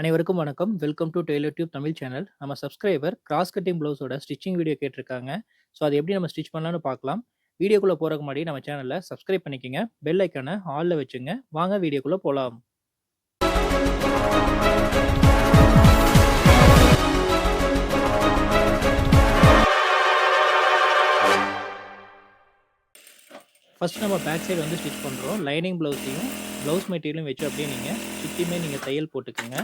அனைவருக்கும் வணக்கம். Welcome to Tailor Tube Tamil channel. நம்ம சப்ஸ்கிரைபர் கிராஸ் கட்டிங் ப்ளவுஸோட ஸ்டிச்சிங் வீடியோ கேட்டிருக்காங்க. ஸோ அது எப்படி நம்ம ஸ்டிச் பண்ணலாம்னு பார்க்கலாம். வீடியோக்குள்ளே போகிறக்கு முன்னாடி நம்ம சேனலை சப்ஸ்கிரைப் பண்ணிக்கங்க. பெல் ஐக்கானை ஆலில் வச்சுங்க. வாங்க வீடியோக்குள்ளே போகலாம் ஃபஸ்ட் நம்ம பேக் சைடு வந்து ஸ்டிச் பண்ணுறோம் லைனிங் ப்ளவுஸையும், ப்ளவுஸ் மெட்டீரியலும் வச்சு அப்படியே நீங்கள் சுற்றியுமே நீங்கள் தையல் போட்டுக்கங்க.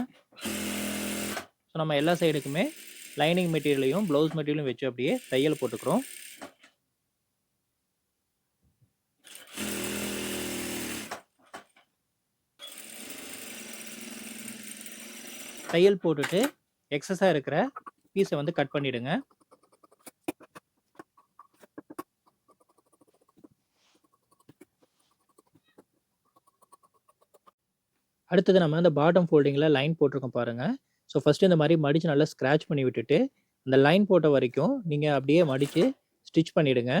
ஸோ நம்ம எல்லா சைடுக்குமே லைனிங் மெட்டீரியலையும், ப்ளவுஸ் மெட்டீரியலும் வச்சு அப்படியே தையல் போட்டுக்கிறோம். தையல் போட்டுட்டு எக்ஸஸாக இருக்கிற பீஸை வந்து கட் பண்ணிவிடுங்க அடுத்தது நம்ம அந்த பாட்டம் ஃபோல்டிங்கில் லைன் போட்டிருக்கோம் பாருங்கள் ஸோ ஃபஸ்ட்டு இந்த மாதிரி மடித்து நல்லா ஸ்க்ராட்ச் பண்ணி விட்டுட்டு, அந்த லைன் போட்ட வரைக்கும் நீங்கள் அப்படியே மடித்து ஸ்டிச் பண்ணிவிடுங்க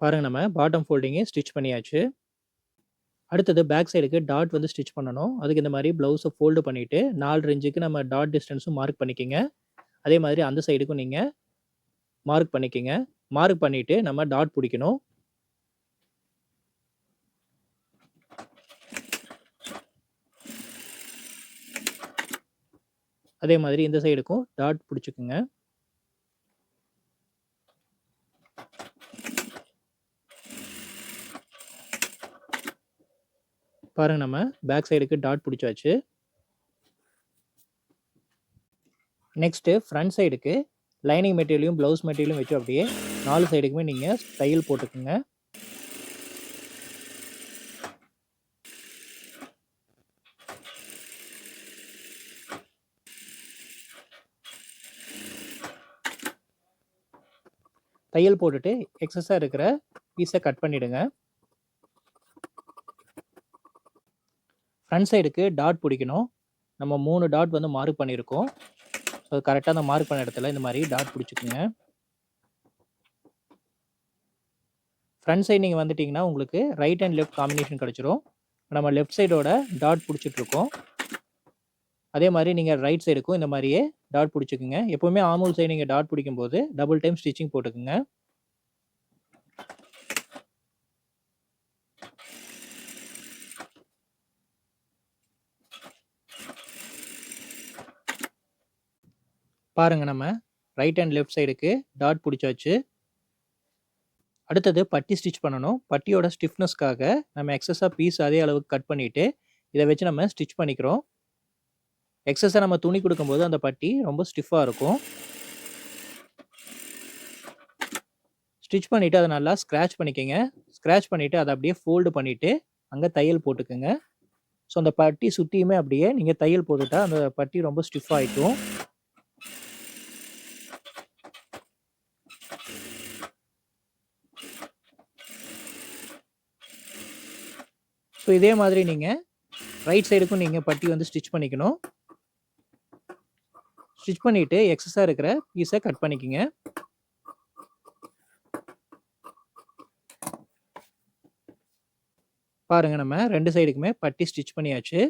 பாருங்கள் நம்ம பாட்டம் ஃபோல்டிங்கே ஸ்டிச் பண்ணியாச்சு. அடுத்தது பேக் சைடுக்கு டாட் வந்து ஸ்டிச் பண்ணணும். அதுக்கு இந்த மாதிரி ப்ளவுஸை ஃபோல்டு பண்ணிவிட்டு நாலு இன்ச்சுக்கு நம்ம டாட் டிஸ்டன்ஸும் மார்க் பண்ணிக்கங்க. அதே மாதிரி அந்த சைடுக்கும் நீங்கள் மார்க் பண்ணிக்கோங்க. மார்க் பண்ணிவிட்டு நம்ம டாட் பிடிக்கணும். அதே மாதிரி இந்த சைடுக்கும் டாட் பிடிச்சிக்குங்க. பாருங்க நம்ம பேக் சைடுக்கு டாட் பிடிச்சாச்சு. நெக்ஸ்ட்டு ஃப்ரண்ட் சைடுக்கு லைனிங் மெட்டீரியலையும், ப்ளவுஸ் மெட்டீரியலும் வச்சு அப்படியே நாலு சைடுக்குமே நீங்கள் தையல் போட்டுக்கங்க. தையல் போட்டுட்டு எக்ஸஸாக இருக்கிற பீஸை கட் பண்ணிவிடுங்க ஃப்ரண்ட் சைடுக்கு டாட் பிடிக்கணும் நம்ம மூணு டாட் வந்து மார்க் பண்ணியிருக்கோம். ஸோ கரெக்டாக அந்த மார்க் பண்ண இடத்துல இந்த மாதிரி டாட் பிடிச்சிக்கோங்க. ஃப்ரண்ட் சைடு நீங்கள் வந்துட்டீங்கன்னா, உங்களுக்கு ரைட் அண்ட் லெஃப்ட் காம்பினேஷன் கிடச்சிரும். நம்ம லெஃப்ட் சைடோட டாட் பிடிச்சிட்ருக்கோம் அதே மாதிரி நீங்கள் ரைட் சைடுக்கும் இந்த மாதிரியே டாட் பிடிச்சிக்குங்க. எப்போவுமே ஆமூல் சைடு நீங்கள் டாட் பிடிக்கும்போது டபுள் டைம் ஸ்டிச்சிங் போட்டுக்குங்க. பாருங்க நம்ம ரைட் அண்ட் லெஃப்ட் சைடுக்கு டாட் பிடிச்சாச்சு அடுத்தது பட்டி ஸ்டிச் பண்ணணும். பட்டியோட ஸ்டிஃப்னஸ்க்காக நம்ம எக்ஸஸாக பீஸ் அதே அளவுக்கு கட் பண்ணிவிட்டு இதை வச்சு நம்ம ஸ்டிச் பண்ணிக்கிறோம். எக்ஸஸாக நம்ம துணி கொடுக்கும்போது அந்த பட்டி ரொம்ப ஸ்டிஃபாக இருக்கும். ஸ்டிச் பண்ணிவிட்டு அதை நல்லா ஸ்க்ராட்ச் பண்ணிக்கோங்க ஸ்க்ராட்ச் பண்ணிவிட்டு அதை அப்படியே ஃபோல்டு பண்ணிவிட்டு அங்கே தையல் போட்டுக்கோங்க ஸோ அந்த பட்டி சுற்றியுமே அப்படியே நீங்கள் தையல் போட்டுட்டா, அந்த பட்டி ரொம்ப ஸ்டிஃப் ஆகிட்டும் ஸோ இதே மாதிரி நீங்கள் ரைட் சைடுக்கும் நீங்கள் பட்டி வந்து ஸ்டிச் பண்ணிக்கணும். ஸ்டிச் பண்ணிட்டு எக்ஸஸாக இருக்கிற பீஸை கட் பண்ணிக்கோங்க பாருங்கள் நம்ம ரெண்டு சைடுக்குமே பட்டி ஸ்டிச் பண்ணியாச்சு.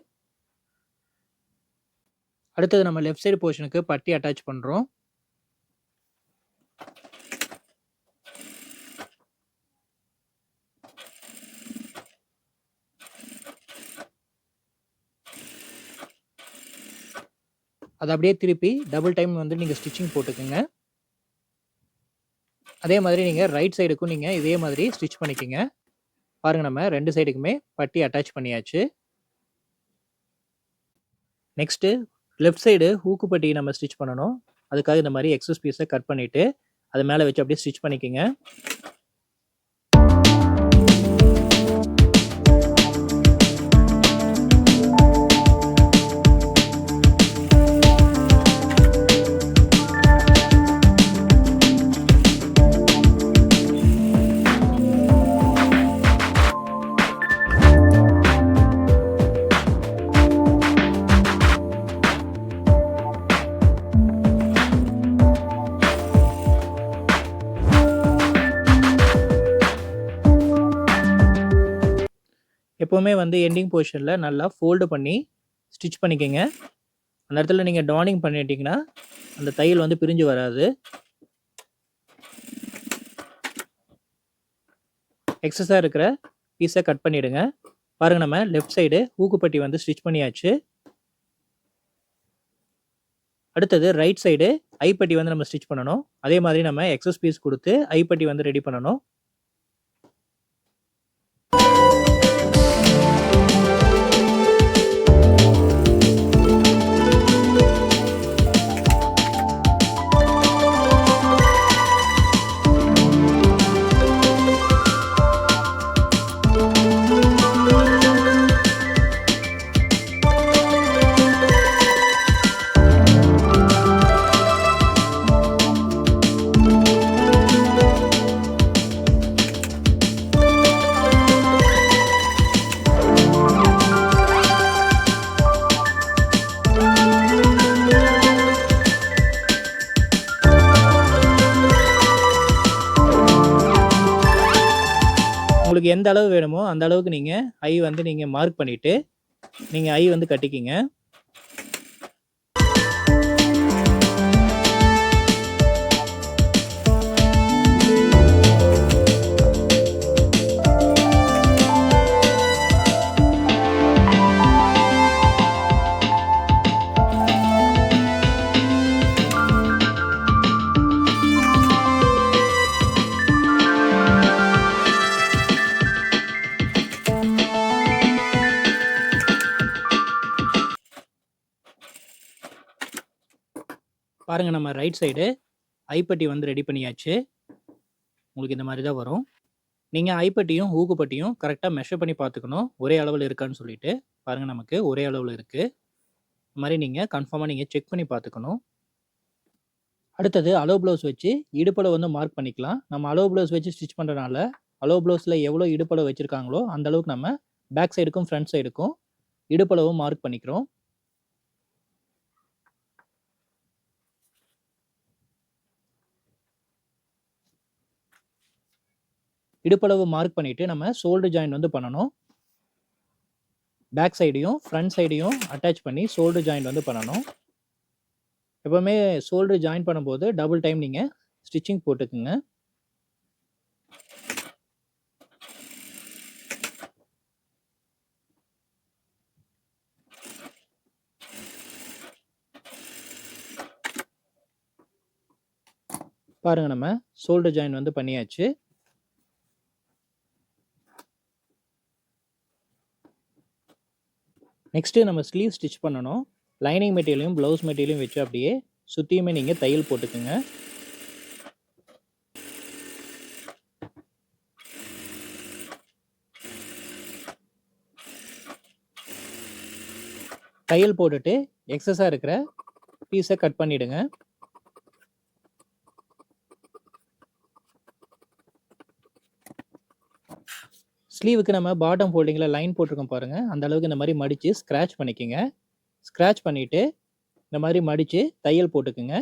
அடுத்தது நம்ம லெஃப்ட் சைடு போர்ஷனுக்கு பட்டி அட்டாச் பண்ணுறோம் அதை அப்படியே திருப்பி டபுள் டைம் வந்து நீங்கள் ஸ்டிச்சிங் போட்டுக்கோங்க அதே மாதிரி நீங்கள் ரைட் சைடுக்கும் நீங்கள் இதே மாதிரி ஸ்டிச் பண்ணிக்கங்க. பாருங்கள் நம்ம ரெண்டு சைடுக்குமே பட்டி அட்டாச் பண்ணியாச்சு. நெக்ஸ்ட்டு லெஃப்ட் சைடு ஹூக்கு பட்டி நம்ம ஸ்டிச் பண்ணணும். அதுக்காக இந்த மாதிரி எக்ஸஸ் பீஸை கட் பண்ணிவிட்டு அது மேலே வச்சு அப்படியே ஸ்டிச் பண்ணிக்கோங்க எப்போவுமே வந்து எண்டிங் பொசிஷனில் நல்லா ஃபோல்டு பண்ணி ஸ்டிச் பண்ணிக்கோங்க. அந்த இடத்துல நீங்கள் டானிங் பண்ணிட்டீங்கன்னா அந்த தையல் வந்து பிரிஞ்சு வராது. எக்ஸஸாக இருக்கிற பீஸை கட் பண்ணிவிடுங்க பாருங்கள் நம்ம லெஃப்ட் சைடு ஊக்குப்பட்டி வந்து ஸ்டிச் பண்ணியாச்சு. அடுத்தது ரைட் சைடு ஐப்பட்டி வந்து நம்ம ஸ்டிச் பண்ணணும். அதே மாதிரி நம்ம எக்ஸஸ் பீஸ் கொடுத்து ஐப்பட்டி வந்து ரெடி பண்ணணும். உங்களுக்கு எந்த அளவு வேணுமோ அந்த அளவுக்கு நீங்கள் ஐ வந்து நீங்கள் மார்க் பண்ணிவிட்டு நீங்கள் ஐ வந்து கட்டிக்கிங்க. பாருங்கள் நம்ம ரைட் சைடு ஐப்பட்டி வந்து ரெடி பண்ணியாச்சு. உங்களுக்கு இந்த மாதிரி தான் வரும். நீங்கள் ஐப்பட்டியும் ஊக்குப்பட்டியும் கரெக்டாக மெஷர் பண்ணி பார்த்துக்கணும். ஒரே அளவில் இருக்கான்னு சொல்லிட்டு. பாருங்கள் நமக்கு ஒரே அளவில் இருக்குது இந்த மாதிரி நீங்கள் கன்ஃபார்மாக நீங்கள் செக் பண்ணி பார்த்துக்கணும். அடுத்தது அலோ ப்ளவுஸ் வச்சு இடுப்பளவு வந்து மார்க் பண்ணிக்கலாம். நம்ம அலோ ப்ளவுஸ் வச்சு ஸ்டிச் பண்ணுறனால அலோ ப்ளவுஸில் எவ்வளோ இடுப்பளவு வச்சுருக்காங்களோ அந்தளவுக்கு நம்ம பேக் சைடுக்கும் ஃப்ரண்ட் சைடுக்கும் இடுப்பளவும் மார்க் பண்ணிக்கிறோம். இடுப்பளவு மார்க் பண்ணிவிட்டு நம்ம ஷோல்டர் ஜாயின் வந்து பண்ணணும். பேக் சைடையும் ஃப்ரண்ட் சைடையும் அட்டாச் பண்ணி ஷோல்டர் ஜாயின் வந்து பண்ணணும். எப்போவுமே ஷோல்டர் ஜாயின் பண்ணும்போது டபுள் டைம் நீங்கள் ஸ்டிச்சிங் போட்டுக்குங்க. பாருங்க நம்ம ஷோல்டர் ஜாயின் வந்து பண்ணியாச்சு. நெக்ஸ்ட்டு நம்ம ஸ்லீவ் ஸ்டிச் பண்ணணும். லைனிங் மெட்டீரியலையும் ப்ளவுஸ் மெட்டீரியலையும் வச்சு அப்படியே சுற்றியுமே நீங்கள் தையல் போட்டுக்குங்க. தையல் போட்டுட்டு எக்ஸஸாக இருக்கிற பீஸை கட் பண்ணிவிடுங்க ஸ்லீவுக்கு நம்ம பாட்டம் ஃபோல்டிங்கில் லைன் போட்டிருக்கோம் பாருங்கள் அந்த அளவுக்கு இந்த மாதிரி மடித்து ஸ்க்ராச் பண்ணிக்கோங்க. ஸ்க்ராட்ச் பண்ணிவிட்டு இந்த மாதிரி மடித்து தையல் போட்டுக்குங்க.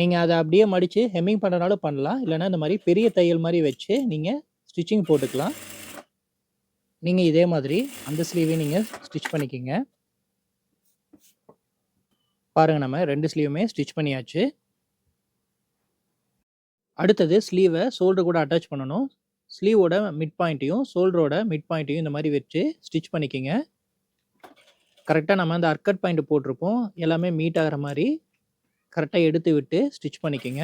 நீங்கள் அதை அப்படியே மடித்து ஹெம்மிங் பண்ணுறனாலும் பண்ணலாம். இல்லைனா இந்த மாதிரி பெரிய தையல் மாதிரி வச்சு நீங்கள் ஸ்டிச்சிங் போட்டுக்கலாம். நீங்கள் இதே மாதிரி அந்த ஸ்லீவையும் நீங்கள் ஸ்டிச் பண்ணிக்கிங்க. பாருங்கள் நம்ம ரெண்டு ஸ்லீவுமே ஸ்டிச் பண்ணியாச்சு. அடுத்தது ஸ்லீவை ஷோல்டர் கூட அட்டாச் பண்ணணும். ஸ்லீவோட மிட் பாயிண்ட்டையும் ஷோல்டரோட மிட் பாயிண்ட்டையும் இந்த மாதிரி வச்சு ஸ்டிச் பண்ணிக்கிங்க. கரெக்டாக நம்ம அந்த அர்க்கட் பாயிண்ட் போட்டிருப்போம். எல்லாமே மீட் ஆகிற மாதிரி கரெக்டாக எடுத்து விட்டு ஸ்டிச் பண்ணிக்கிங்க.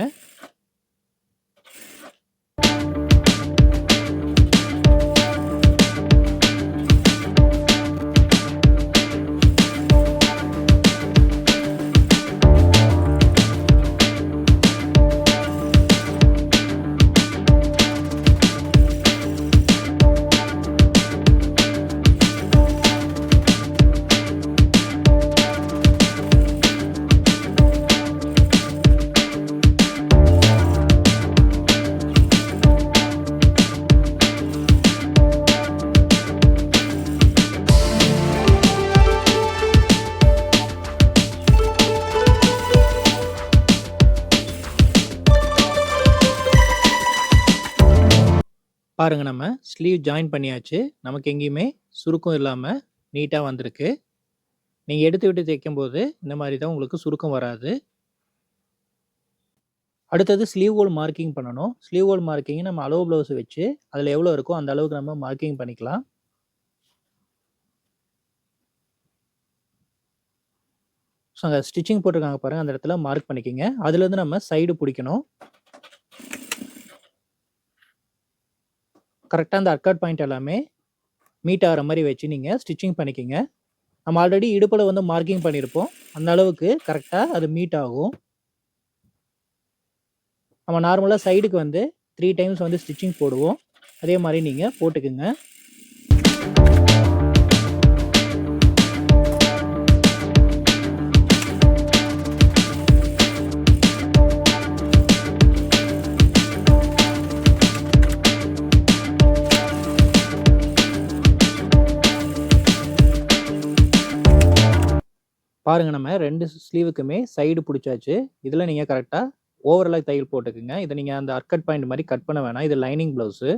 பாருங்க நம்ம ஸ்லீவ் ஜாயின் பண்ணியாச்சு. நமக்கு எங்கேயுமே சுருக்கம் இல்லாமல் நீட்டாக வந்திருக்கு. நீங்கள் எடுத்து விட்டு தைக்கும்போது, இந்த மாதிரி தான் உங்களுக்கு சுருக்கம் வராது. அடுத்தது ஸ்லீவ் ஹோல் மார்க்கிங் பண்ணணும். ஸ்லீவ் ஹோல் மார்க்கிங் நம்ம அளவு ப்ளவுஸ் வச்சு, அதில் எவ்வளோ இருக்கோ அந்த அளவுக்கு நம்ம மார்க்கிங் பண்ணிக்கலாம். ஸோ அங்கே ஸ்டிச்சிங் போட்டிருக்காங்க பாருங்கள் அந்த இடத்துல மார்க் பண்ணிக்கங்க. அதுலேருந்து நம்ம சைடு பிடிக்கணும் கரெக்டாக அந்த அர்க்காட் பாயிண்ட் எல்லாமே மீட் ஆகிற மாதிரி வச்சு நீங்கள் ஸ்டிச்சிங் பண்ணிக்கங்க. நம்ம ஆல்ரெடி இடுப்பில் வந்து மார்க்கிங் பண்ணியிருப்போம். அந்த அளவுக்கு கரெக்டாக அது மீட் ஆகும். நம்ம நார்மலாக சைடுக்கு வந்து த்ரீ டைம்ஸ் வந்து ஸ்டிச்சிங் போடுவோம். அதே மாதிரி நீங்கள் போட்டுக்கங்க. பாருங்க நம்ம ரெண்டு ஸ்லீவுக்குமே சைடு பிடிச்சாச்சு இதில் நீங்கள் கரெக்டாக ஓவரலாக தையல் போட்டுக்கங்க. இதை நீங்கள் அந்த அர்கட் பாயிண்ட் மாதிரி கட் பண்ண வேணாம். இது லைனிங் ப்ளவுஸு.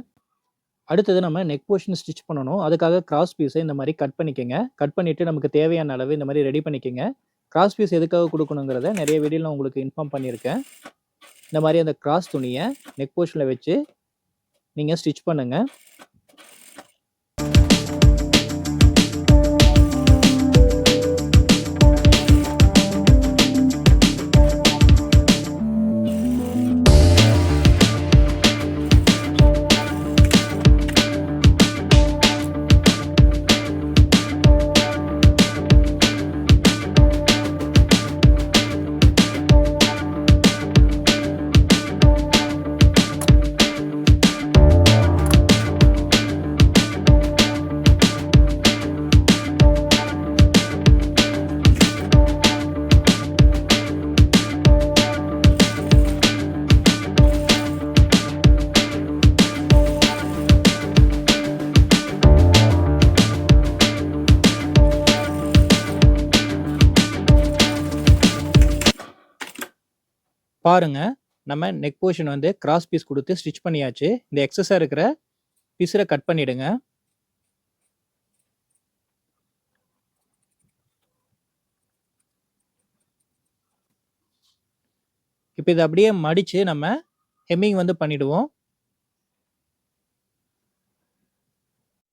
அடுத்தது நம்ம நெக் போர்ஷன் ஸ்டிச் பண்ணணும். அதுக்காக கிராஸ் பீஸை இந்த மாதிரி கட் பண்ணிக்கோங்க கட் பண்ணிவிட்டு நமக்கு தேவையான அளவு இந்த மாதிரி ரெடி பண்ணிக்கங்க. கிராஸ் பீஸ் எதுக்காக கொடுக்கணுங்கிறத நிறைய வீடியோவில் நான் உங்களுக்கு இன்ஃபார்ம் பண்ணியிருக்கேன். இந்த மாதிரி அந்த கிராஸ் துணியை நெக் போர்ஷனில் வச்சு நீங்கள் ஸ்டிச் பண்ணுங்கள் பாருங்க, நம்ம நெக் போர்ஷன் வந்து கிராஸ் பீஸ் கொடுத்து ஸ்டிச் பண்ணியாச்சு. இந்த எக்ஸஸாக இருக்கிற பீஸில் கட் பண்ணிவிடுங்க இப்போ இதை அப்படியே மடித்து நம்ம ஹெம்மிங் வந்து பண்ணிவிடுவோம்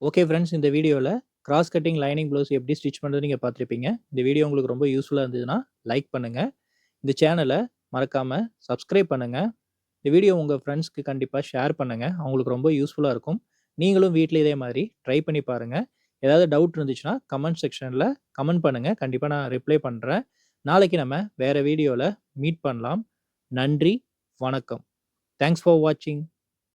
ஓகே ஃப்ரெண்ட்ஸ் இந்த வீடியோவில் கிராஸ் கட்டிங் லைனிங் ப்ளவுஸ் எப்படி ஸ்டிச் பண்ணுறது நீங்கள் பார்த்துருப்பீங்க. இந்த வீடியோ உங்களுக்கு ரொம்ப யூஸ்ஃபுல்லாக இருந்ததுன்னா, லைக் பண்ணுங்கள் இந்த சேனலை மறக்காமல் சப்ஸ்கிரைப் பண்ணுங்கள் இந்த வீடியோ உங்கள் ஃப்ரெண்ட்ஸ்க்கு கண்டிப்பாக ஷேர் பண்ணுங்கள் அவங்களுக்கு ரொம்ப யூஸ்ஃபுல்லாக இருக்கும். நீங்களும் வீட்டில் இதே மாதிரி ட்ரை பண்ணி பாருங்கள் ஏதாவது டவுட் இருந்துச்சுன்னா, கமெண்ட் செக்ஷனில் கமெண்ட் பண்ணுங்கள் கண்டிப்பாக நான் ரிப்ளை பண்ணுறேன் நாளைக்கு நம்ம வேறு வீடியோவில் மீட் பண்ணலாம். நன்றி, வணக்கம். தேங்க்ஸ் ஃபார் வாட்சிங்.